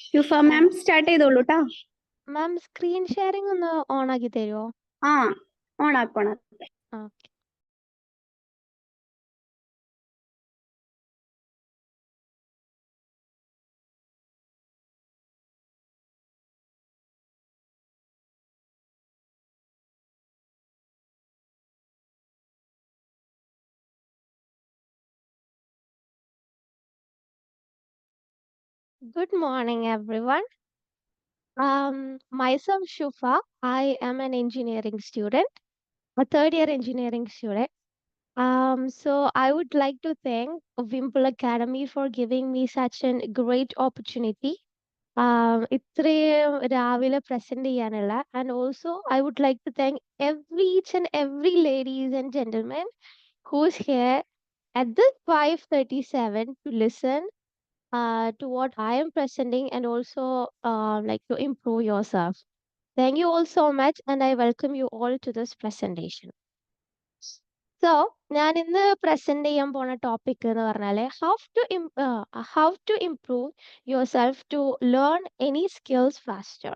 ഷുഫ മാം start ചെയ്തോളൂ ട്ടാ. Ma'am screen sharing ഒന്ന് ഓൺ ആക്കി തരുമോ ആ ഓണാക്കണം okay Good morning, everyone. Um, myself, Shufa. I am an engineering student, a third year engineering student. Um, so I would like to thank Wimple Academy for giving me such a great opportunity. Um, ഇത്രയും രാവിലെ present ചെയ്യാനുള്ള and also I would like to thank every each and every ladies and gentlemen who's here at this 5:37 to listen uh, to what I am presenting and also uh, like to improve yourself. Thank you all so much, and I welcome you all to this presentation. So, ഞാൻ ഇന്ന് present ചെയ്യാൻ പോണ topic എന്ന് പറഞ്ഞാല് how to how to improve yourself to learn any skills faster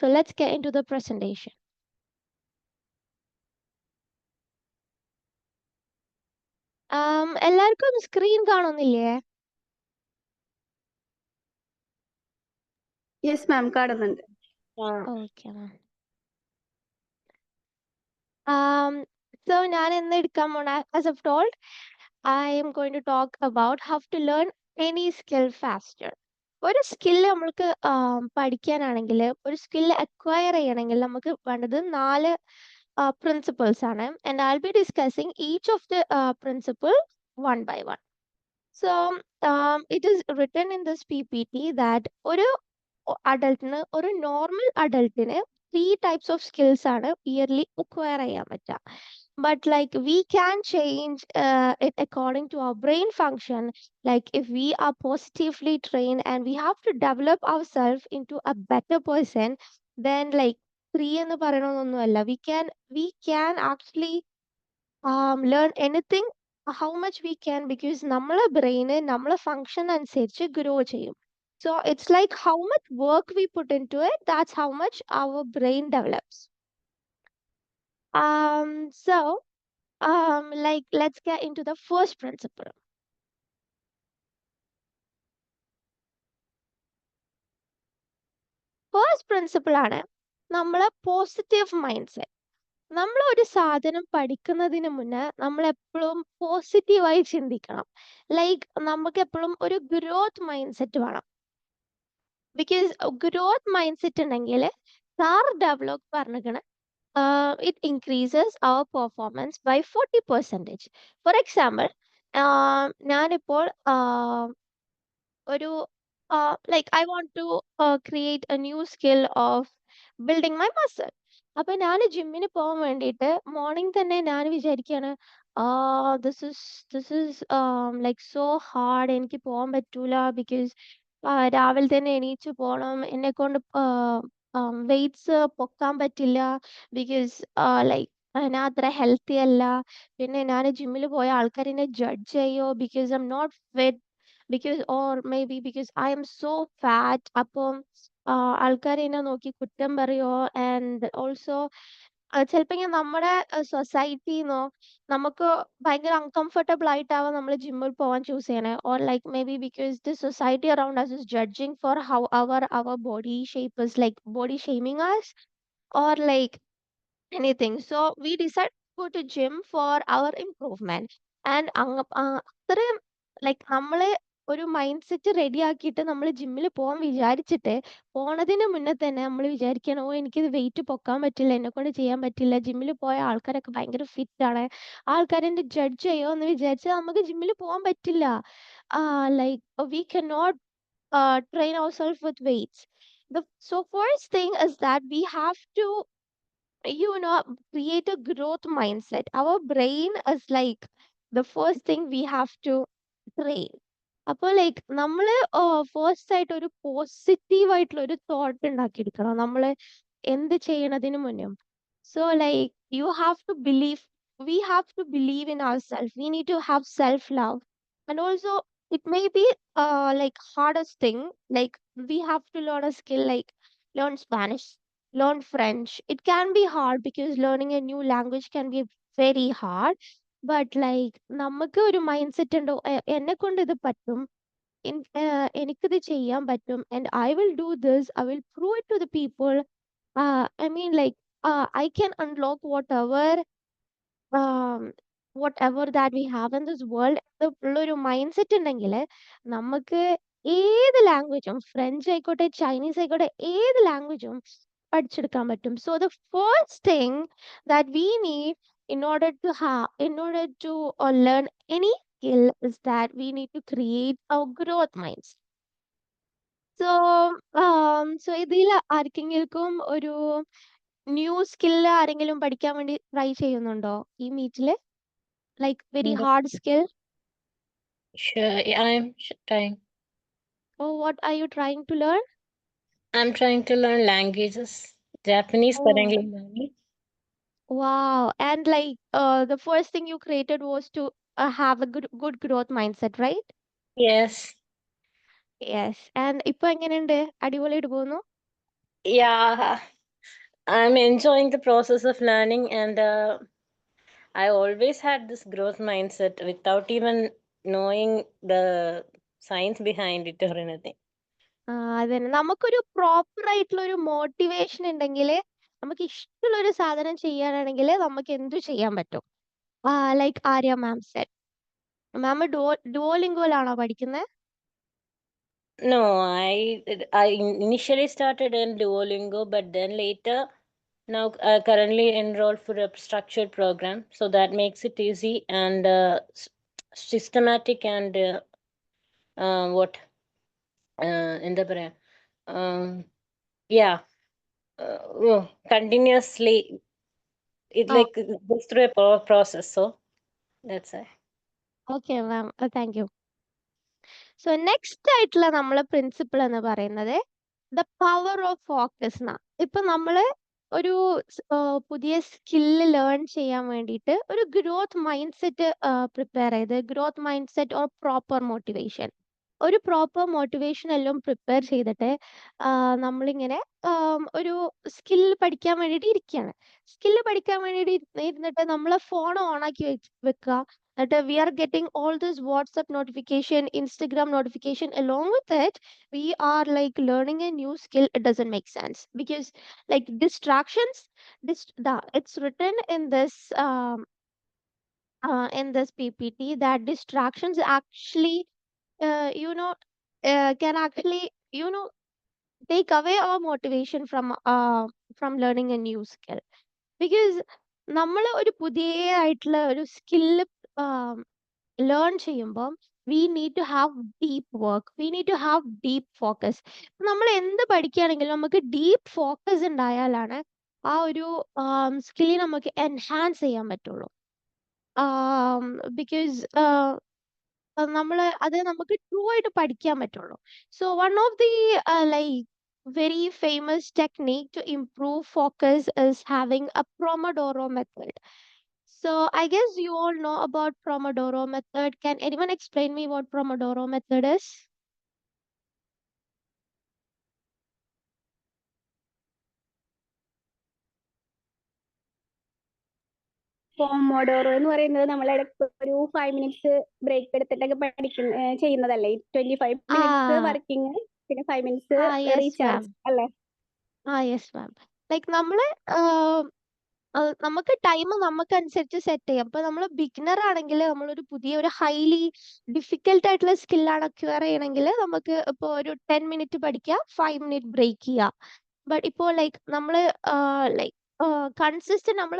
so let's get into the presentation എല്ലാവർക്കും screen കാണുന്നില്ലേ Yes ma'am കാണുന്നുണ്ട് okay മാം Um, so ഞാൻ ഇന്ന് എടുക്കാൻ പോണ as I've told, I am going to talk about how to learn any skill faster. ഒരു skill നമ്മൾക്ക് പഠിക്കാനാണെങ്കിൽ ഒരു സ്കില്ല് അക്വയർ ചെയ്യണമെങ്കിൽ നമുക്ക് വേണ്ടത് നാല് പ്രിൻസിപ്പിൾസ് ആണ്. And I be discussing each of the principle one by one so it is written in this P P T that ഒരു അഡൾട്ടിന് ഒരു normal അഡൾട്ടിന് three types of skills ആണ് ഇയർലി അക്വയർ ചെയ്യാൻ പറ്റുക but like we can change it according to our brain function like if we are positively train and we have to develop our self into a better person then like three എന്ന് പറയണമെന്നൊന്നുമല്ല we can we can actually learn anything how much we can because നമ്മളെ ബ്രെയിന് നമ്മളെ function അനുസരിച്ച് grow ചെയ്യും So it's like how much work we put into it, that's how much our brain develops. Um, so, um, like, let's get into the first principle. First principle ആണ് നമ്മളെ positive mindset നമ്മൾ ഒരു സാധനം പഠിക്കുന്നതിന് മുന്നേ നമ്മൾ എപ്പോഴും പോസിറ്റീവായി ചിന്തിക്കണം ലൈക്ക് നമുക്ക് എപ്പോഴും ഒരു ഗ്രോത്ത് മൈൻഡ് സെറ്റ് വേണം ബിക്കോസ് ഗ്രോത്ത് മൈൻഡ് സെറ്റ് ഉണ്ടെങ്കിൽ sir develop പറഞ്ഞിരിക്കണം it increases our performance by forty percentage for example ഞാനിപ്പോൾ ഒരു like I want to create a new skill of building my muscle അപ്പൊ ഞാൻ ജിമ്മിന് പോകാൻ വേണ്ടിയിട്ട് മോർണിംഗ് തന്നെ ഞാൻ വിചാരിക്കുകയാണ് this is this is like so hard എനിക്ക് പോകാൻ പറ്റൂല ബിക്കോസ് രാവിലെ തന്നെ എണീച്ചു പോണം. എന്നെ കൊണ്ട് വെയിറ്റ്സ് പൊക്കാൻ പറ്റില്ല. ബിക്കോസ് ലൈക്ക് ഞാൻ അത്ര ഹെൽത്തി അല്ല. പിന്നെ ഞാൻ ജിമ്മിൽ പോയ ആൾക്കാർ എന്നെ ജഡ്ജ് ചെയ്യോ? Because I'm not fit because or may be because I'm so fat അപ്പം ആൾക്കാർ എന്നെ നോക്കി കുറ്റം പറയോ? ആൻഡ് ഓൾസോ ചിലപ്പോൾ നമ്മുടെ സൊസൈറ്റിന്നോ നമുക്ക് ഭയങ്കര അൺകംഫർട്ടബിൾ ആയിട്ടാവാം നമ്മൾ ജിമ്മിൽ പോകാൻ ചൂസ് ചെയ്യണേ. Or like may be because the society around us is judging for how our our body shape is like body shaming us or like anything so we decide go to gym for our improvement and അത്രയും like നമ്മളെ ഒരു mind set ready ആക്കിയിട്ട് നമ്മൾ ജിമ്മിൽ പോകാൻ വിചാരിച്ചിട്ട് പോണതിന് മുന്നേ തന്നെ നമ്മൾ വിചാരിക്കണം ഓ എനിക്കിത് വെയിറ്റ് പൊക്കാൻ പറ്റില്ല എന്നെ കൊണ്ട് ചെയ്യാൻ പറ്റില്ല ജിമ്മിൽ പോയ ആൾക്കാരൊക്കെ ഭയങ്കര ഫിറ്റ് ആണ് ആൾക്കാർ എന്നെ ജഡ്ജ് ചെയ്യോ? എന്ന് വിചാരിച്ചാൽ നമുക്ക് ജിമ്മിൽ പോകാൻ പറ്റില്ല. Like we can not train our self with weights. the so first thing is that we have to you know create a growth mindset our brain is like the first thing we have to train അപ്പോൾ like നമ്മൾ first ആയിട്ട് ഒരു positive ആയിട്ടുള്ള ഒരു thought ഉണ്ടാക്കിയെടുക്കണം നമ്മൾ എന്ത് ചെയ്യണതിന് മുന്നേ so like you have to believe we have to believe in our self we need to have self love and also it may be uh, like hardest thing like we have to learn a skill like learn Spanish, learn French. It can be hard because learning a new language can be very hard. But like നമുക്ക് ഒരു mind set ഉണ്ട് "A- എന്നെ കൊണ്ട് ഇത് പറ്റും in- uh, എനിക്കിത് ചെയ്യാൻ പറ്റും and I will do this. I will prove it to the people. Uh, I mean like uh, I can unlock whatever um, whatever that we have in this world ഉള്ളൊരു mindset ഉണ്ടെങ്കിൽ നമുക്ക് ഏത് ലാംഗ്വേജും French ആയിക്കോട്ടെ Chinese ആയിക്കോട്ടെ ഏത് ലാംഗ്വേജും പഠിച്ചെടുക്കാൻ പറ്റും so the first thing that we need in order to have in order to uh, learn any skill is that we need to create a growth mindset so um so ഇതിൽ ആർക്കെങ്കിലും ഒരു new skill ആരെങ്കിലും പഠിക്കാൻ വേണ്ടി try ചെയ്യുന്നുണ്ടോ ഈ മീറ്റില് like very ഉണ്ട്. Hard skill Sure, yeah, I'm sh- trying. or what are you trying to learn I'm trying to learn languages. Japanese Oh. currently learning. Wow and like uh, the first thing you created was to uh, have a good good growth mindset right Yes. yes and ഇപ്പൊ എങ്ങനെയുണ്ട് അടിപൊളിയായിട്ട് പോകുന്നു Yeah. I'm enjoying the process of learning and uh, I always had this growth mindset without even knowing the science behind it or anything. ആ അതന്നെ നമുക്കൊരു proper ആയിട്ടുള്ള ഒരു motivation ഉണ്ടെങ്കിൽ നമുക്ക് ഇഷ്ടമുള്ള ഒരു സാധനം ചെയ്യാനാണെങ്കിൽ നമുക്ക് എന്തു ചെയ്യാൻ പറ്റും ലൈക്ക് ആര്യ മാം സെറ്റ് മാം ഡോ ഡുവോലിംഗോയിലാണോ പഠിക്കുന്നത് No, I I initially started in Duolingo, but then later, now uh, currently enrolled for a structured program, so that makes it easy and uh, systematic and uh, uh, what uh, എന്താ പറയാ um, yeah, uh, continuously it Oh. like goes through a process. So that's it. okay ma'am uh, thank you so next ആയിട്ടുള്ള നമ്മളെ principle എന്ന് പറയുന്നത് the power of focus എന്നാ ഇപ്പൊ നമ്മൾ ഒരു പുതിയ സ്കില്ല് ലേൺ ചെയ്യാൻ വേണ്ടിയിട്ട് ഒരു ഗ്രോത്ത് മൈൻഡ് സെറ്റ് പ്രിപ്പയർ ചെയ്ത് growth mindset or proper motivation ഒരു പ്രോപ്പർ മോട്ടിവേഷൻ എല്ലാം പ്രിപ്പയർ ചെയ്തിട്ട് ആ, നമ്മളിങ്ങനെ ആം, ഒരു സ്കിൽ പഠിക്കാൻ വേണ്ടിയിട്ട് ഇരിക്കുകയാണ് സ്കിൽ പഠിക്കാൻ വേണ്ടിയിട്ട് ഇരുന്ന് ഇരുന്നിട്ട് നമ്മളെ ഫോൺ ഓണാക്കി വെച്ച് വെക്കുക. എന്നിട്ട് we are getting all this WhatsApp notification Instagram notification along with it we are like learning a new skill. It doesn't make sense. Because like distractions dist- the, it's written in this um uh, in this ppt that distractions actually uh, you know uh, can actually you know take away our motivation from uh, from learning a new skill. Because നമ്മൾ ഒരു പുതിയ ആയിട്ടുള്ള ഒരു skill learn ചെയ്യുമ്പം we need to have deep work we need to have deep focus നമ്മൾ എന്ത് പഠിക്കുകയാണെങ്കിലും നമുക്ക് deep focus ഉണ്ടായാലാണ് ആ ഒരു സ്കില്ല് നമുക്ക് എൻഹാൻസ് ചെയ്യാൻ പറ്റുള്ളൂ. ബിക്കോസ് നമ്മൾ അത് നമുക്ക് ട്രൂ ആയിട്ട് പഠിക്കാൻ പറ്റുള്ളൂ so one of the like very famous technique to improve focus is having a Pomodoro method. So I guess you all know about Pomodoro method. Can anyone explain me what Pomodoro method is? Pomodoro എന്ന് പറയുന്നത് നമ്മൾ ഒരു five minutes break എടുത്തിട്ടൊക്കെ പഠിക്കുന്ന ചെയ്യുന്നതല്ലേ? Twenty five minutes. Working പിന്നെ five minutes recharge അല്ലേ? ആ യെസ് മാം ലൈക്ക് നമ്മൾ നമുക്ക് ടൈം നമുക്ക് അനുസരിച്ച് സെറ്റ് ചെയ്യാം. അപ്പൊ നമ്മൾ ബിഗിനർ ആണെങ്കിൽ നമ്മൾ ഒരു പുതിയ ഒരു ഹൈലി ഡിഫിക്കൽട്ട് ആയിട്ടുള്ള സ്കില്ലാണ് അക്വയർ ചെയ്യണമെങ്കിൽ നമുക്ക് ഇപ്പോൾ ഒരു ടെൻ മിനിറ്റ് പഠിക്കുക ഫൈവ് മിനിറ്റ് ബ്രേക്ക് ചെയ്യാം ബട്ട് ഇപ്പോ ലൈക്ക് നമ്മൾ ലൈക്ക് കൺസിസ്റ്റന്റ് നമ്മൾ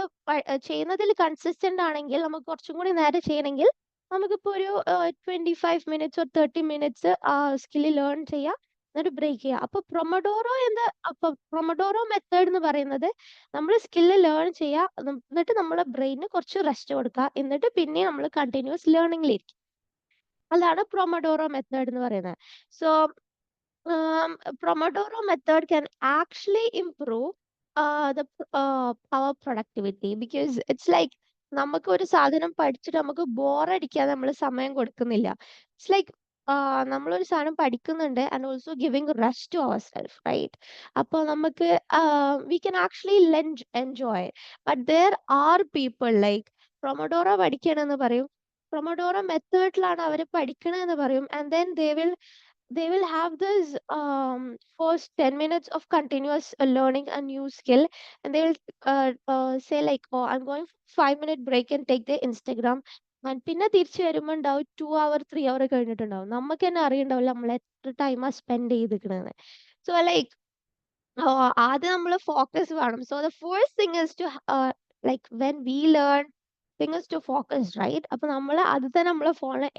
ചെയ്യുന്നതിൽ കൺസിസ്റ്റന്റ് ആണെങ്കിൽ നമുക്ക് കുറച്ചും കൂടി നേരെ ചെയ്യണമെങ്കിൽ നമുക്കിപ്പോ ഒരു twenty five minutes or thirty minutes ആ സ്കില്ല് ലേൺ ചെയ്യാം. എന്നിട്ട് ബ്രേക്ക് ചെയ്യുക അപ്പൊ പ്രൊമഡോറോ എന്ന അപ്പൊ പ്രൊമഡോറോ മെത്തേഡ് എന്ന് പറയുന്നത് നമ്മൾ സ്കില്ല് ലേൺ ചെയ്യാ. എന്നിട്ട് നമ്മളെ ബ്രെയിനിന് കുറച്ച് റെസ്റ്റ് കൊടുക്കുക എന്നിട്ട് പിന്നെ നമ്മൾ കണ്ടിന്യൂസ് ലേണിംഗിലിരിക്കും അതാണ് പ്രൊമഡോറോ മെത്തേഡ് എന്ന് പറയുന്നത്. So Pomodoro method can actually improve uh, the uh, our productivity because it's like നമുക്ക് ഒരു സാധനം പഠിച്ചിട്ട് നമുക്ക് ബോറടിക്കാതെ നമ്മൾ സമയം കൊടുക്കുന്നില്ല. ഇറ്റ്സ് ലൈക്ക് ആഹ് നമ്മളൊരു സാധനം പഠിക്കുന്നുണ്ട് and also giving rest to our self right അപ്പോൾ നമുക്ക് we can actually lunch enjoy but there are people like pomodoro പഠിക്കണമെന്ന് പറയും. പ്രൊമഡോറ മെത്തേഡിലാണ് അവർ പഠിക്കണമെന്ന് പറയും. And then they will they will have this um, first 10 minutes of continuous uh, learning a new skill and they will uh, uh, say like oh i'm going five minute break and take the instagram and പിന്നെ തിരിച്ചു വരുമ്പോൾ ഉണ്ടാവും to our three hour കഴിഞ്ഞിട്ടുണ്ടാവും നമുക്ക് തന്നെ അറിയണ്ടാവില്ല നമ്മൾ എത്ര ടൈമാ സ്പെൻഡ് ചെയ്തിരിക്കണെന്ന് സോ ലൈക്ക് ആദ്യം നമ്മൾ ഫോക്കസ് വേണം so the first thing is to like when we learn is to focus right അപ്പൊ നമ്മൾ അത് തന്നെ നമ്മളെ ഫോണിൽ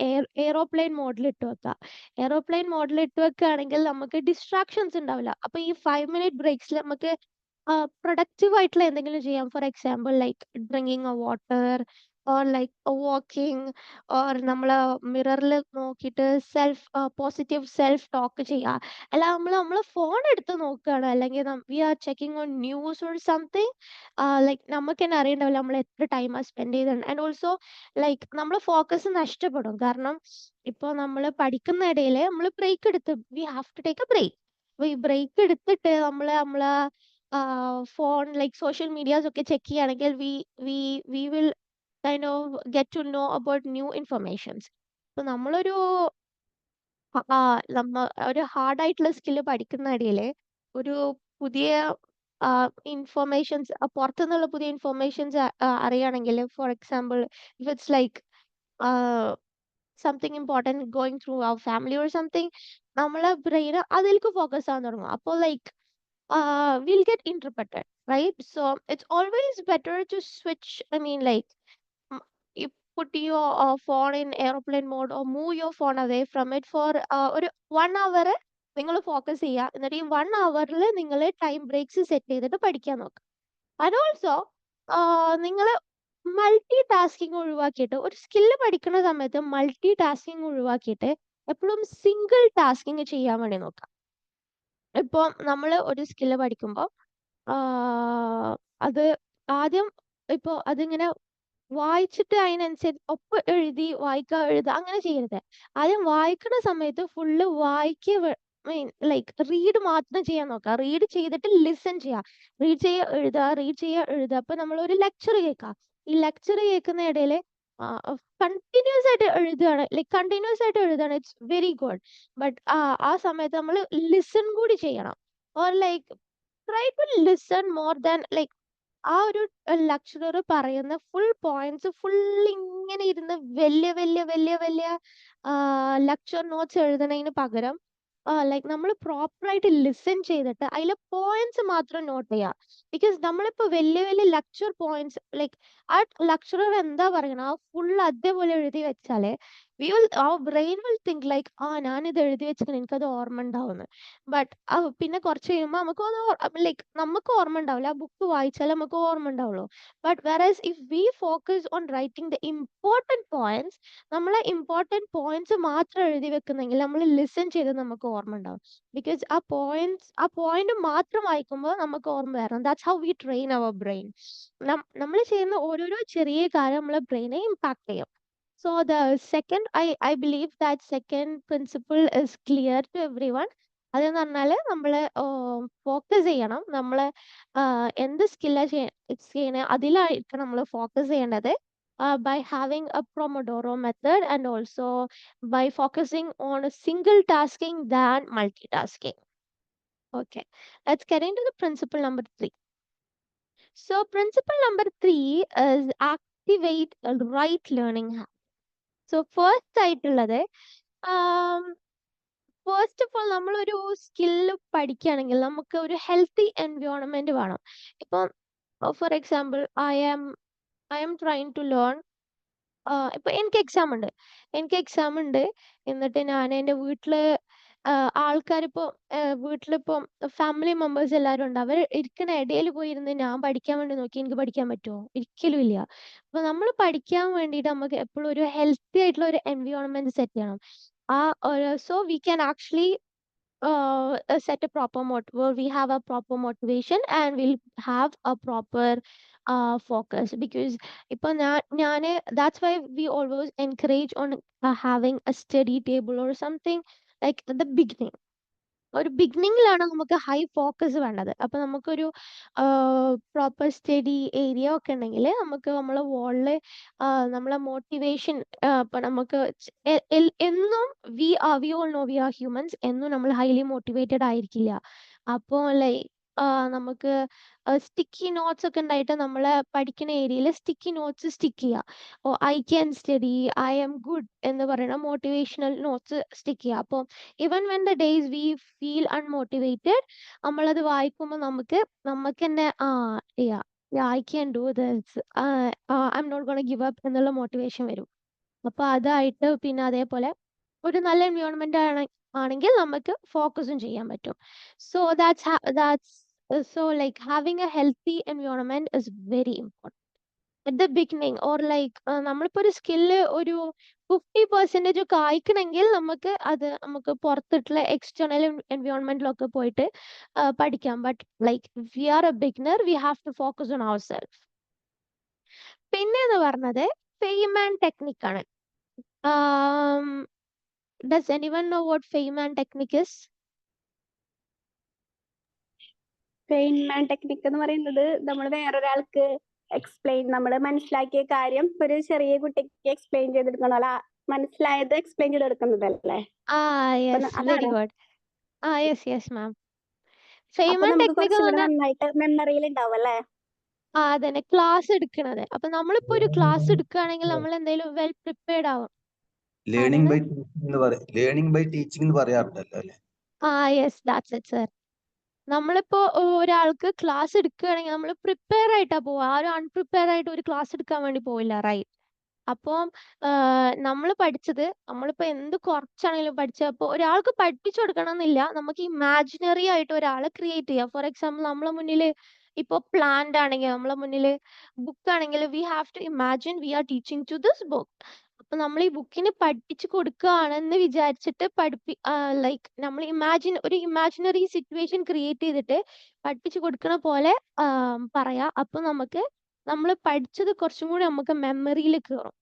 എയറോപ്ലെയിൻ മോഡിൽ ഇട്ട് വെക്കുക എയറോപ്ലെയിൻ മോഡിൽ ഇട്ട് വെക്കുകയാണെങ്കിൽ നമുക്ക് ഡിസ്ട്രാക്ഷൻസ് ഉണ്ടാവില്ല. അപ്പൊ ഈ ഫൈവ് മിനിറ്റ് ബ്രേക്സിൽ നമുക്ക് പ്രൊഡക്റ്റീവ് ആയിട്ടുള്ള എന്തെങ്കിലും ചെയ്യാം. For example like drinking a water or like walking or നമ്മൾ മിററിൽ നോക്കിയിട്ട് സെൽഫ് പോസിറ്റീവ് സെൽഫ് ടോക്ക് ചെയ്യുക അല്ല നമ്മൾ നമ്മൾ ഫോൺ എടുത്ത് നോക്കുകയാണ് അല്ലെങ്കിൽ we are checking on news or something like നമുക്ക് തന്നെ അറിയണ്ടാവില്ല നമ്മൾ എത്ര ടൈം സ്പെൻഡ് ചെയ്തിട്ടുണ്ട് ആൻഡ് ഓൾസോ ലൈക്ക് നമ്മൾ ഫോക്കസ് നഷ്ടപ്പെടും. കാരണം ഇപ്പോൾ നമ്മൾ പഠിക്കുന്ന ഇടയിൽ നമ്മൾ ബ്രേക്ക് എടുത്ത് we have to take a break അപ്പൊ ഈ ബ്രേക്ക് എടുത്തിട്ട് നമ്മൾ നമ്മളെ ഫോൺ ലൈക്ക് സോഷ്യൽ മീഡിയാസ് ഒക്കെ ചെക്ക് ചെയ്യുകയാണെങ്കിൽ we we we will kind of get to know about new informations അപ്പൊ നമ്മളൊരു നമ്മ ഒരു ഹാർഡായിട്ടുള്ള സ്കില്ല് പഠിക്കുന്ന ഇടയിൽ ഒരു പുതിയ ഇൻഫർമേഷൻസ് പുറത്തുനിന്നുള്ള പുതിയ informations അറിയുകയാണെങ്കിൽ for example if it's like something important going through our family or something നമ്മളെ ബ്രെയിൻ അതിലേക്ക് ഫോക്കസ് ആവാൻ തുടങ്ങും. അപ്പോൾ like will get interpreted right so it's always better to switch I mean like put your uh, phone in aeroplane mode or move your phone away from it for uh, ഒരു one hour നിങ്ങൾ focus ചെയ്യുക. എന്നിട്ട് ഈ one അവറിൽ നിങ്ങൾ time breaks set ചെയ്തിട്ട് പഠിക്കാൻ നോക്കുക. And also നിങ്ങൾ മൾട്ടി ടാസ്കിങ് ഒഴിവാക്കിയിട്ട് ഒരു സ്കില്ല് പഠിക്കുന്ന സമയത്ത് മൾട്ടി ടാസ്കിങ് ഒഴിവാക്കിയിട്ട് എപ്പോഴും സിംഗിൾ ടാസ്കിങ് ചെയ്യാൻ വേണ്ടി നോക്കാം ഇപ്പോൾ നമ്മൾ ഒരു സ്കില്ല് പഠിക്കുമ്പോൾ അത് ആദ്യം ഇപ്പോൾ അതിങ്ങനെ വായിച്ചിട്ട് അതിനനുസരിച്ച് ഒപ്പ് എഴുതി വായിക്കുക എഴുതുക അങ്ങനെ ചെയ്യരുത്. ആദ്യം വായിക്കുന്ന സമയത്ത് ഫുള്ള് വായിക്കുക മീൻ ലൈക്ക് റീഡ് മാത്രം ചെയ്യാൻ നോക്കുക. റീഡ് ചെയ്തിട്ട് ലിസൺ ചെയ്യുക. റീഡ് ചെയ്യുക എഴുതുക റീഡ് ചെയ്യുക എഴുതുക. അപ്പൊ നമ്മൾ ഒരു ലെക്ചർ കേൾക്കുക ഈ ലെക്ചർ കേൾക്കുന്ന ഇടയിൽ കണ്ടിന്യൂസ് ആയിട്ട് എഴുതുകയാണ് ലൈക്ക് കണ്ടിന്യൂസ് ആയിട്ട് എഴുതുകയാണ് ഇറ്റ്സ് വെരി ഗുഡ് ബട്ട് ആ സമയത്ത് നമ്മൾ ലിസൺ കൂടി ചെയ്യണം. Or like try to listen more than like ആ ഒരു ലെക്ചറർ പറയുന്ന ഫുൾ പോയിന്റ്സ് ഫുൾ ഇങ്ങനെ ഇരുന്ന് വലിയ വലിയ വലിയ വലിയ ലെക്ചർ നോട്ട്സ് എഴുതണതിന് പകരം ലൈക്ക് നമ്മൾ പ്രോപ്പറായിട്ട് ലിസൺ ചെയ്തിട്ട് അതിലെ പോയിന്റ്സ് മാത്രം നോട്ട് ചെയ്യുക ബിക്കോസ് നമ്മളിപ്പോ വലിയ വലിയ ലെക്ചർ പോയിന്റ്സ് ലൈക്ക് ആ ലെക്ചറർ എന്താ പറയണ ആ ഫുൾ അതേപോലെ എഴുതി വെച്ചാൽ we will uh brain will think like ആ ഞാൻ ഇത് എഴുതി വെച്ചിട്ട് എനിക്കത് ഓർമ്മ ഉണ്ടാവുന്നു. ബട്ട് പിന്നെ കുറച്ച് കഴിയുമ്പോൾ നമുക്ക് അത് ലൈക്ക് നമുക്ക് ഓർമ്മ ഉണ്ടാവില്ല. ആ ബുക്ക് വായിച്ചാലേ നമുക്ക് ഓർമ്മ ഉണ്ടാവുള്ളൂ. But whereas if we focus on writing the important points നമ്മൾ ഇമ്പോർട്ടന്റ് പോയിന്റ്സ് മാത്രം എഴുതി വെക്കുന്നെങ്കിൽ നമ്മൾ ലിസൺ ചെയ്ത് നമുക്ക് ഓർമ്മ ഉണ്ടാവും. ബിക്കോസ് ആ പോയിന്റ്സ് ആ പോയിന്റ് മാത്രം വായിക്കുമ്പോൾ നമുക്ക് ഓർമ്മ വരണം. That's how we train our brain നമ്മൾ ചെയ്യുന്ന ഓരോരോ ചെറിയ കാര്യം നമ്മളെ ബ്രെയിനെ ഇമ്പാക്ട് ചെയ്യും. So the second I I believe that second principle is clear to everyone അതെന്ന് പറഞ്ഞാൽ നമ്മൾ ഫോക്കസ് ചെയ്യണം നമ്മൾ എന്ത് സ്കില്ലാണ് ചെയ്യണേ അതിലായിരിക്കണം നമ്മൾ ഫോക്കസ് ചെയ്യേണ്ടത് uh, by having a Pomodoro method and also by focusing on a single tasking than multitasking. Okay, let's get into the principle number three. So, principle number three is activate a right learning habit. So, first ആയിട്ടുള്ളത് first of all നമ്മളൊരു skill പഠിക്കുകയാണെങ്കിൽ നമുക്ക് ഒരു healthy environment വേണം. ഇപ്പം for example I am I'm trying to learn ഇപ്പൊ എനിക്ക് exam ഉണ്ട്. എനിക്ക് എക്സാം ഉണ്ട്. എന്നിട്ട് ഞാൻ എന്റെ വീട്ടിൽ ആൾക്കാരിപ്പോ വീട്ടിലിപ്പോ ഫാമിലി മെമ്പേഴ്സ് എല്ലാവരും ഉണ്ട്. അവർ ഇരിക്കണ പോയി ഇരുന്ന് ഞാൻ പഠിക്കാൻ വേണ്ടി നോക്കി എനിക്ക് പഠിക്കാൻ പറ്റുമോ ഒരിക്കലും ഇല്ല. അപ്പൊ നമ്മൾ പഠിക്കാൻ വേണ്ടിയിട്ട് നമുക്ക് എപ്പോഴും ഒരു ഹെൽത്തി ആയിട്ടുള്ള ഒരു എൻവയോൺമെന്റ് സെറ്റ് ചെയ്യണം. ആ so we can actually ah set a proper mot mot we have a proper motivation and will have a proper focus. because ഇപ്പൊ ഞാൻ ഞാൻ that's why we always encourage on having a study table or or at the beginning. ഒരു ബിഗിനിങ്ങിലാണ് നമുക്ക് high focus വേണ്ടത്. അപ്പൊ നമുക്കൊരു proper study area ഒക്കെ ഉണ്ടെങ്കിൽ നമുക്ക് നമ്മളെ വോളിൽ നമ്മളെ മോട്ടിവേഷൻ ഇപ്പൊ നമുക്ക് എന്നും we are we all know we are humans എന്നും നമ്മൾ ഹൈലി മോട്ടിവേറ്റഡ് ആയിരിക്കില്ല. അപ്പോൾ ലൈക്ക് നമുക്ക് സ്റ്റിക്കി നോട്ട്സ് ഒക്കെ ഉണ്ടായിട്ട് നമ്മളെ പഠിക്കുന്ന ഏരിയയിൽ സ്റ്റിക്കി നോട്ട്സ് സ്റ്റിക്ക് ചെയ്യുക ഓ I can study I am good എന്ന് പറയുന്ന മോട്ടിവേഷണൽ നോട്ട്സ് സ്റ്റിക്ക് ചെയ്യുക അപ്പോൾ even when the days we feel unmotivated നമ്മളത് വായിക്കുമ്പോൾ നമുക്ക് നമുക്ക് തന്നെ ആ yeah I can do this I'm not gonna give up എന്നുള്ള മോട്ടിവേഷൻ വരും. അപ്പൊ അതായിട്ട് പിന്നെ അതേപോലെ ഒരു നല്ല എൻവയോൺമെന്റ് ആണ് ആണെങ്കിൽ നമുക്ക് ഫോക്കസും ചെയ്യാൻ പറ്റും. So that's so like having a healthy environment is very important at the beginning or like നമ്മളിപ്പോ ഒരു സ്കില്ല് ഒരു ഫിഫ്റ്റി പെർസെന്റേജ് ഒക്കെ ആയിക്കണമെങ്കിൽ നമുക്ക് അത് നമുക്ക് പുറത്തിട്ടുള്ള എക്സ്റ്റേണൽ എൻവയോൺമെന്റിലൊക്കെ പോയിട്ട് പഠിക്കാം. But like we are A beginner V have to focus on our self പിന്നെ എന്ന് പറഞ്ഞത് ഫെയ്മാൻ ടെക്നിക് ആണ് anyone know what Feynman technique is? Feynman technique technique എന്ന് പറയുന്നത് നമ്മൾ വേറൊരാൾക്ക് എക്സ്പ്ലെയിൻ നമ്മൾ മനസ്സിലാക്കിയ കാര്യം ഒരു ചെറിയ കുട്ടിക്ക് എക്സ്പ്ലെയിൻ ചെയ്തെടുക്കണം. അല്ല മനസ്സിലായത് എക്സ്പ്ലെയിൻ ചെയ്തെടുക്കുന്നതല്ലേ? ആ യെസ് യെസ് മാം ഫെയ്മാൻ നമുക്ക് ടെക്നിക് എന്ന് കുറച്ചുകൂടെ പറഞ്ഞാൽ നന്നായിട്ട് മെമ്മറിയിൽ ഉണ്ടാവും അല്ലേ? ആ അതന്നെ. ക്ലാസ് എടുക്കണത്. അപ്പൊ നമ്മളിപ്പോ ഒരു ക്ലാസ് എടുക്കുകയാണെങ്കിൽ നമ്മൾ എന്തെങ്കിലും വെൽ പ്രിപ്പയർഡ് ആവും. ലേണിംഗ് ബൈ ടീച്ചിങ് എന്ന് പറയും ലേണിംഗ് ബൈ ടീച്ചിങ് എന്ന് പറയാറുണ്ടല്ലോ അല്ലെ? ആ യെസ് ദാറ്റ്സ് ഇറ്റ് സർ നമ്മളിപ്പോ ഒരാൾക്ക് ക്ലാസ് എടുക്കുകയാണെങ്കിൽ നമ്മൾ പ്രിപ്പയർ ആയിട്ടാ പോവുക. ഒരു അൺപ്രിപ്പയർ ആയിട്ട് ഒരു ക്ലാസ് എടുക്കാൻ വേണ്ടി പോവില്ല റൈറ്റ് അപ്പം നമ്മൾ പഠിച്ചത് നമ്മളിപ്പോ എന്ത് കുറച്ചാണെങ്കിലും പഠിച്ചപ്പോ ഒരാൾക്ക് പഠിപ്പിച്ചു കൊടുക്കണം എന്നില്ല നമുക്ക് ഇമാജിനറി ആയിട്ട് ഒരാളെ ക്രിയേറ്റ് ചെയ്യാം. ഫോർ എക്സാമ്പിൾ നമ്മളെ മുന്നിൽ ഇപ്പൊ പ്ലാന്റ് ആണെങ്കിൽ നമ്മളെ മുന്നിൽ ബുക്ക് ആണെങ്കിൽ we have to imagine we are teaching to this book അപ്പൊ നമ്മൾ ഈ ബുക്കിന് പഠിപ്പിച്ചു കൊടുക്കുകയാണെന്ന് വിചാരിച്ചിട്ട് പഠിപ്പി ലൈക്ക് നമ്മൾ ഇമാജിൻ ഒരു ഇമാജിനറി സിറ്റുവേഷൻ ക്രിയേറ്റ് ചെയ്തിട്ട് പഠിപ്പിച്ചു കൊടുക്കണ പോലെ പറയാ. അപ്പൊ നമുക്ക് നമ്മൾ പഠിച്ചത് കുറച്ചും കൂടി നമുക്ക് മെമ്മറിയിൽ കയറും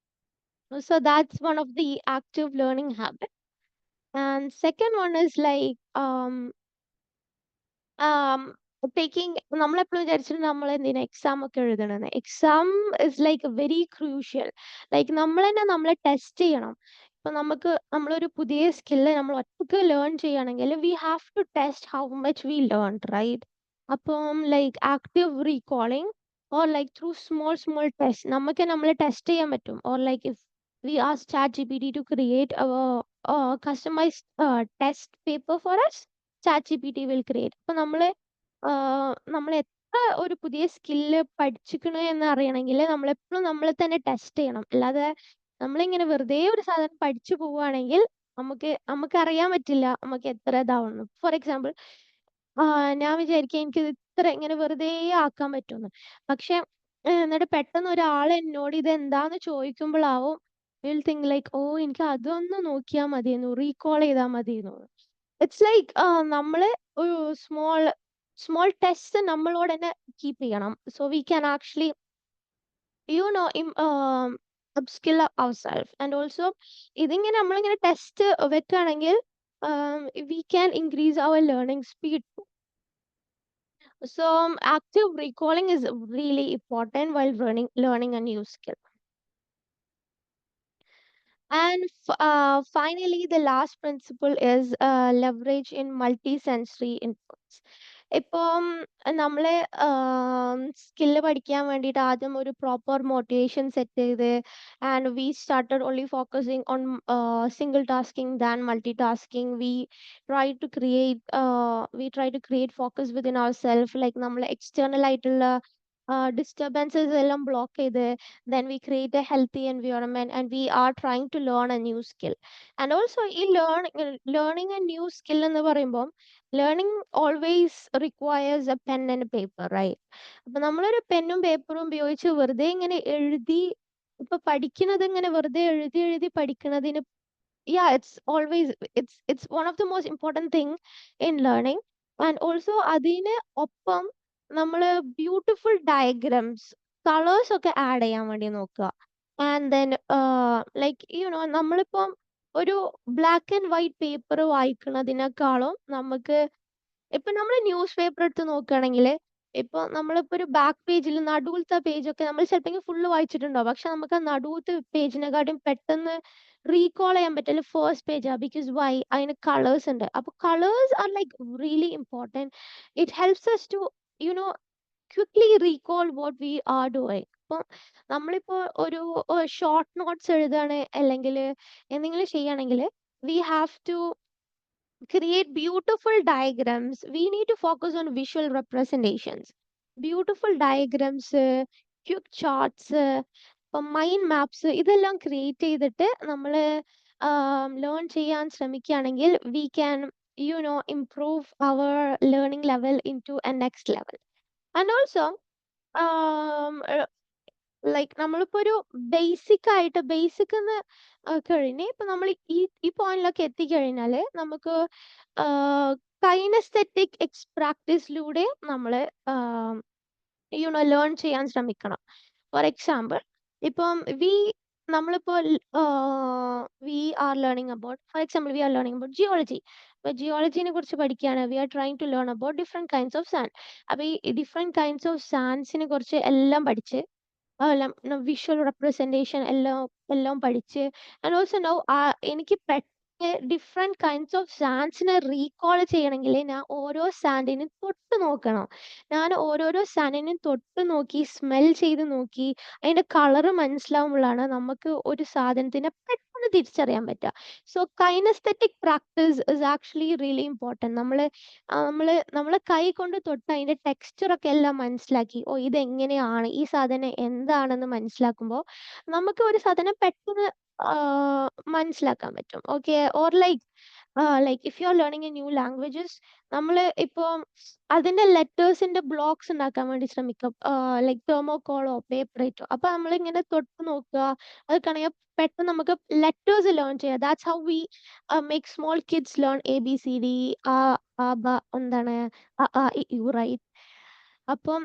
so that's one of the active learning habit and second one is like എപ്പോഴും നമ്മളെപ്പോഴും വിചാരിച്ചിട്ട് നമ്മൾ എന്തിനാ എക്സാം ഒക്കെ എഴുതണമെന്ന് exam is like very crucial like നമ്മൾ തന്നെ നമ്മളെ ടെസ്റ്റ് ചെയ്യണം. ഇപ്പൊ നമുക്ക് നമ്മളൊരു പുതിയ സ്കില്ല് നമ്മൾ ഒറ്റയ്ക്ക് ലേൺ ചെയ്യണമെങ്കിൽ we have to test how much we learn right അപ്പം like active recalling or like through small small test നമുക്ക് നമ്മളെ ടെസ്റ്റ് ചെയ്യാൻ പറ്റും. Or like if we ask to create our customised test paper for us paper G us, ChatGPT will create അപ്പൊ നമ്മൾ നമ്മൾ എത്ര ഒരു പുതിയ സ്കില്ല് പഠിച്ചിക്കണു നമ്മൾ എപ്പോഴും നമ്മളെ തന്നെ ടെസ്റ്റ് ചെയ്യണം. അല്ലാതെ നമ്മളിങ്ങനെ വെറുതെ ഒരു സാധനം പഠിച്ചു പോവുകയാണെങ്കിൽ നമുക്ക് നമുക്ക് അറിയാൻ പറ്റില്ല നമുക്ക് എത്ര ഇതാവുന്നു. ഫോർ എക്സാമ്പിൾ ഞാൻ വിചാരിക്കുക എനിക്ക് ഇത്ര ഇങ്ങനെ വെറുതെ ആക്കാൻ പറ്റുമെന്ന്. പക്ഷെ ഏഹ് എന്നിട്ട് പെട്ടെന്ന് ഒരാൾ എന്നോട് ഇത് എന്താന്ന് ചോദിക്കുമ്പോഴാവും വിൽ തിങ്ക് ലൈക്ക് ഓ എനിക്ക് അതൊന്ന് നോക്കിയാൽ മതിയെന്നു റീകോൾ ചെയ്താൽ മതിയെന്നു. ഇറ്റ്സ് ലൈക്ക് നമ്മൾ ഒരു small സ്മോൾ ടെസ്റ്റ് നമ്മളോട് തന്നെ കീപ്പ് ചെയ്യണം so we can actually you know upskill ourselves and also ഇതിങ്ങനെ നമ്മളിങ്ങനെ ടെസ്റ്റ് വെക്കുകയാണെങ്കിൽ we can increase our learning speed so um, active recalling is really important while learning learning a new skill And f- uh, finally, the last principle is uh, leverage in multi-sensory inputs. ഇപ്പം നമ്മളെ skill പഠിക്കാൻ വേണ്ടിയിട്ട് ആദ്യം ഒരു proper motivation set ചെയ്ത് and we started only focusing on single tasking than multi tasking. We try to create we try to create focus within our self. Like നമ്മൾ external ആയിട്ടുള്ള disturbances എല്ലാം ബ്ലോക്ക് ചെയ്ത് then we create a healthy environment and we are trying to learn a new skill and also ഈ learn learning a new skill എന്ന് പറയുമ്പോൾ always requires a pen and a paper right അപ്പൊ നമ്മളൊരു പെന്നും പേപ്പറും ഉപയോഗിച്ച് വെറുതെ ഇങ്ങനെ എഴുതി ഇപ്പൊ പഠിക്കുന്നത് ഇങ്ങനെ വെറുതെ എഴുതി എഴുതി പഠിക്കുന്നതിന് yeah it's always it's it's one of the most important thing in learning and also അതിന് ഒപ്പം നമ്മൾ ബ്യൂട്ടിഫുൾ ഡയഗ്രംസ് കളേഴ്സ് ഒക്കെ ആഡ് ചെയ്യാൻ വേണ്ടി നോക്കുക. And then like you know നമ്മളിപ്പം ഒരു ബ്ലാക്ക് ആൻഡ് വൈറ്റ് പേപ്പർ വായിക്കുന്നതിനേക്കാളും നമുക്ക് ഇപ്പൊ നമ്മൾ ന്യൂസ് പേപ്പർ എടുത്ത് നോക്കുകയാണെങ്കിൽ ഇപ്പൊ നമ്മളിപ്പോ ഒരു ബാക്ക് പേജിൽ നടുവിലത്തെ പേജൊക്കെ നമ്മൾ ചിലപ്പോൾ ഫുള്ള് വായിച്ചിട്ടുണ്ടാവും. പക്ഷെ നമുക്ക് ആ നടുവത്തെ പേജിനെക്കാട്ടും പെട്ടെന്ന് റീകോൾ ചെയ്യാൻ പറ്റില്ല ഫസ്റ്റ് പേജ് ബിക്കോസ് വൈ അതിന് കളേഴ്സ് ഉണ്ട്. അപ്പൊ colours are like really important it helps us to you know quickly recall what we are doing ഇപ്പം നമ്മളിപ്പോ ഒരു ഷോർട്ട് നോട്ട്സ് എഴുതുകയാണ് അല്ലെങ്കിൽ എന്തെങ്കിലും ചെയ്യുകയാണെങ്കിൽ we have to create beautiful diagrams, we need to focus on visual representations. Beautiful diagrams, quick uh, ഇപ്പം mind maps ഇതെല്ലാം create ചെയ്തിട്ട് നമ്മൾ ലേൺ ചെയ്യാൻ ശ്രമിക്കുകയാണെങ്കിൽ we can you know improve our learning level into a next level. And also um like നമ്മളിപ്പോ ഒരു basic ആയിട്ട് basic എന്ന് കഴിഞ്ഞ് ഇപ്പൊ നമ്മൾ ഈ ഈ പോയിന്റിലൊക്കെ എത്തിക്കഴിഞ്ഞാൽ നമുക്ക് കൈനസ്തെറ്റിക് എക്സ് പ്രാക്ടീസിലൂടെ നമ്മൾ യുണോ ലേൺ ചെയ്യാൻ ശ്രമിക്കണം. ഫോർ എക്സാമ്പിൾ ഇപ്പം വി നമ്മളിപ്പോ we are learning about for example we are learning about geology ഇപ്പൊ ജിയോളജിനെ കുറിച്ച് പഠിക്കുകയാണ്. We are trying to learn about different kinds of sand അപ്പൊ ഈ ഡിഫറെന്റ് കൈൻഡ്സ് ഓഫ് സാൻഡ്സിനെ കുറിച്ച് എല്ലാം പഠിച്ച് എല്ലാം വിഷ്വൽ റെപ്രസെന്റേഷൻ എല്ലാം എല്ലാം പഠിച്ച് ആൻഡ് ഓൾസോ നോ എനിക്ക് ഡിഫറെന്റ് കൈൻഡ്സ് ഓഫ് സാൻഡ്സിനെ റീകോൾ ചെയ്യണമെങ്കിൽ ഞാൻ ഓരോ സാൻഡിനും തൊട്ട് നോക്കണം. ഞാൻ ഓരോരോ സാൻഡിനും തൊട്ട് നോക്കി സ്മെൽ ചെയ്ത് നോക്കി അതിന്റെ കളറ് മനസ്സിലാവുമ്പോഴാണ് നമുക്ക് ഒരു സാധനത്തിനെ പെട്ടെന്ന് തിരിച്ചറിയാൻ പറ്റുക. So kinaesthetic practice is actually really important നമ്മൾ നമ്മൾ നമ്മളെ കൈ കൊണ്ട് തൊട്ട് അതിന്റെ ടെക്സ്ചർ ഒക്കെ എല്ലാം മനസ്സിലാക്കി ഓ ഇത് എങ്ങനെയാണ് ഈ സാധനം എന്താണെന്ന് മനസ്സിലാക്കുമ്പോൾ നമുക്ക് ഒരു സാധനം പെട്ടെന്ന് മനസ്സിലാക്കാൻ പറ്റും. Okay or like like if you are learning a new languages നമ്മൾ ഇപ്പോൾ അതിന്റെ ലെറ്റേഴ്സിന്റെ ബ്ലോക്സ് ഉണ്ടാക്കാൻ വേണ്ടി ശ്രമിക്കും. ലൈക്ക് തെർമോകോളോ പേപ്പറേറ്റോ അപ്പോൾ നമ്മൾ ഇങ്ങനെ തൊട്ട് നോക്കുക. അത് പെട്ടെന്ന് നമുക്ക് ലെറ്റേഴ്സ് ലേൺ ചെയ്യാം. That's how we make small kids learn A B C D ആ ആ ബ എന്താണ്? യു റൈറ്റ് അപ്പം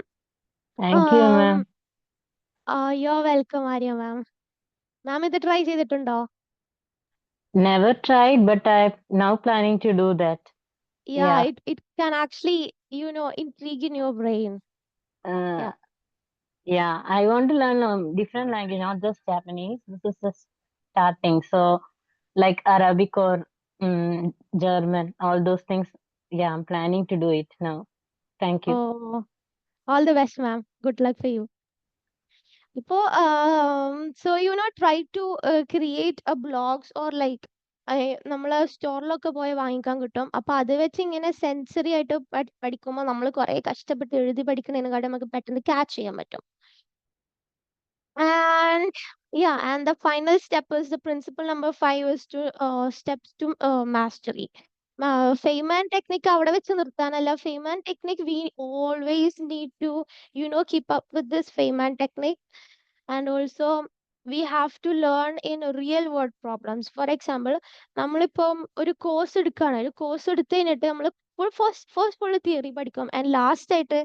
you are ma'am. You're welcome Arya ma'am ma'am ഇത് ട്രൈ ചെയ്തിട്ടുണ്ടോ? Never tried, but I'm now planning to do that. yeah, Yeah. it it can actually you know intrigue in your brain Uh, Yeah. yeah, I want to learn um, different language, not just Japanese. This is just starting. So, like Arabic or um, German, all those things. Yeah, I'm planning to do it now. Thank you. oh all the best ma'am good luck for you ഇപ്പോ so you know try to create a blogs or like നമ്മൾ സ്റ്റോറിലൊക്കെ പോയി വാങ്ങിക്കാൻ കിട്ടും. അപ്പൊ അത് വെച്ച് ഇങ്ങനെ സെൻസറി ആയിട്ട് പഠിക്കുമ്പോൾ നമ്മൾ കുറെ കഷ്ടപ്പെട്ട് എഴുതി പഠിക്കുന്നതിനെക്കാട്ടും നമുക്ക് പെട്ടെന്ന് ക്യാച്ച് ചെയ്യാൻ പറ്റും. And yeah and the final step is the principle number five is to uh, steps to uh, mastery. Feynman technique അവിടെ വെച്ച് നിർത്താനല്ല. Feynman technique we always need to you know keep up with this Feynman technique and also we have to learn in real world problems for example നമ്മളിപ്പം ഒരു course എടുക്കുകയാണ് ഒരു course എടുത്ത് കഴിഞ്ഞിട്ട് നമ്മൾ full first first full theory പഠിക്കും. And last ആയിട്ട്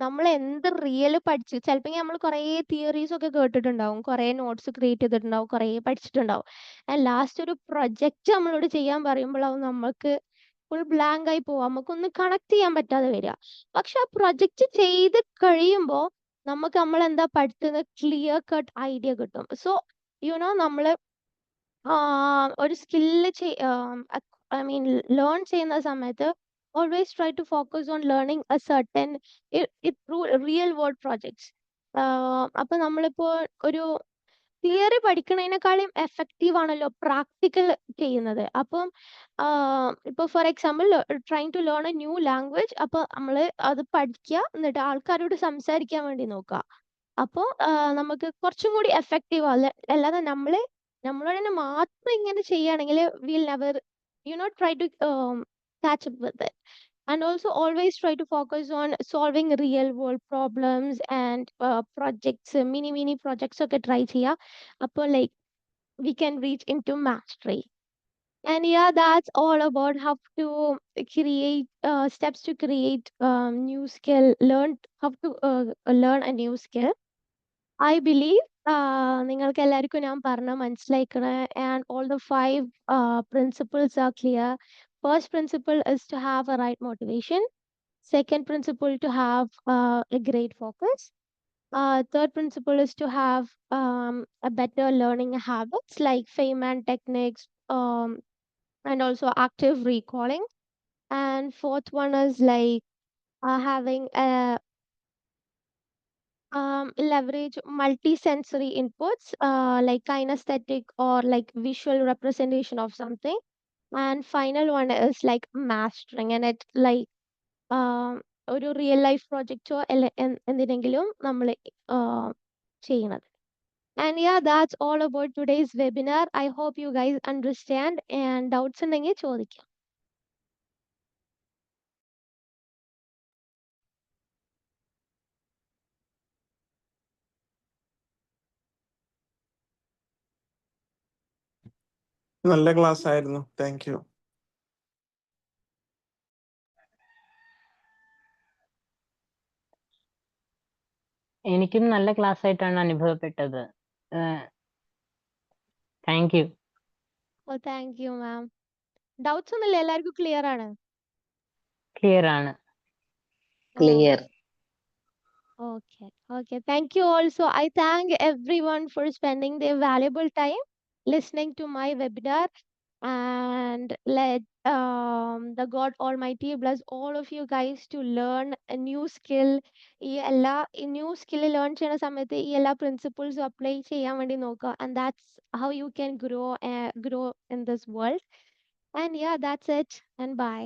നമ്മൾ എന്ത് റിയൽ പഠിച്ചു. ചിലപ്പോൾ നമ്മൾ കുറേ തിയറീസ് ഒക്കെ കേട്ടിട്ടുണ്ടാവും. കുറേ നോട്ട്സ് ക്രിയേറ്റ് ചെയ്തിട്ടുണ്ടാവും. കുറേ പഠിച്ചിട്ടുണ്ടാവും. ആൻഡ് ലാസ്റ്റ് ഒരു പ്രൊജക്റ്റ് നമ്മളോട് ചെയ്യാൻ പറയുമ്പോഴാവും നമുക്ക് ഫുൾ ബ്ലാങ്ക് ആയി പോവാം. നമുക്കൊന്നും കണക്ട് ചെയ്യാൻ പറ്റാതെ വരിക. പക്ഷെ ആ പ്രൊജക്റ്റ് ചെയ്ത് കഴിയുമ്പോൾ നമുക്ക് നമ്മൾ എന്താ പഠിത്തുന്ന ക്ലിയർ കട്ട്. ഐഡിയ കിട്ടും സോ യുനോ നമ്മൾ ഒരു സ്കില്ല് ഐ മീൻ ലേൺ ചെയ്യുന്ന സമയത്ത് always try to focus on learning a certain through real world projects അപ്പൊ നമ്മളിപ്പോ ഒരു തിയറി പഠിക്കുന്നതിനേക്കാളും എഫക്റ്റീവ് ആണല്ലോ പ്രാക്ടിക്കൽ ചെയ്യുന്നത്. അപ്പം ഇപ്പോൾ for example trying to learn a new language അപ്പോൾ നമ്മൾ അത് പഠിക്കുക എന്നിട്ട് ആൾക്കാരോട് സംസാരിക്കാൻ വേണ്ടി നോക്കുക അപ്പോൾ നമുക്ക് കുറച്ചും കൂടി എഫക്റ്റീവ് അല്ല അല്ലാതെ നമ്മൾ നമ്മളോട് തന്നെ മാത്രം ഇങ്ങനെ ചെയ്യുകയാണെങ്കിൽ will never you not try to catch up with and also always try to focus on solving real world problems and uh, projects uh, mini mini projects ഒക്കെ try ചെയ്യുക അപ്പോൾ like we can reach into mastery and yeah that's all about how to create uh, steps to create um, new skill learn how to uh, learn a new skill I believe uh, നിങ്ങൾക്ക് എല്ലാവർക്കും ഞാൻ പറഞ്ഞ മനസ്സിലായിക്കണേ and all the five uh, principles are clear. First principle is to have a right motivation. Second principle to have uh, a great focus. Uh, third principle is to have um, a better learning habits like Feynman techniques um, and also active recalling. And fourth one is like uh, having a um, leverage multi-sensory inputs uh, like kinesthetic or like visual representation of something. And final one is like mastering and it like um, ഒരു real life പ്രോജക്റ്റോ അല്ല N- എന്തിനെങ്കിലും നമ്മൾ ചെയ്യണത് And yeah, that's all about today's webinar. I hope you guys understand and doubts ഉണ്ടെങ്കിൽ ചോദിക്കാം. നല്ല class ആയിരുന്നു. Thank you എനിക്കും നല്ല ക്ലാസ് ആയിട്ടാണ് അനുഭവപ്പെട്ടത്. Thank you oh thank you ma'am doubts ഒന്നുമില്ല എല്ലാവർക്കും ക്ലിയർ ആണ്. ക്ലിയർ ആണ്. Clear okay okay thank you also I thank everyone for spending the valuable time listening to my webinar. And let um, the God Almighty bless all of you guys to learn a new skill. ഈ എല്ലാ ഈ new skill learn ചെയ്യുന്ന സമയത്ത് ഈ എല്ലാ പ്രിൻസിപ്പിൾസും apply ചെയ്യാൻ വേണ്ടി നോക്കുക and that's how you can grow grow in this world and yeah that's it and bye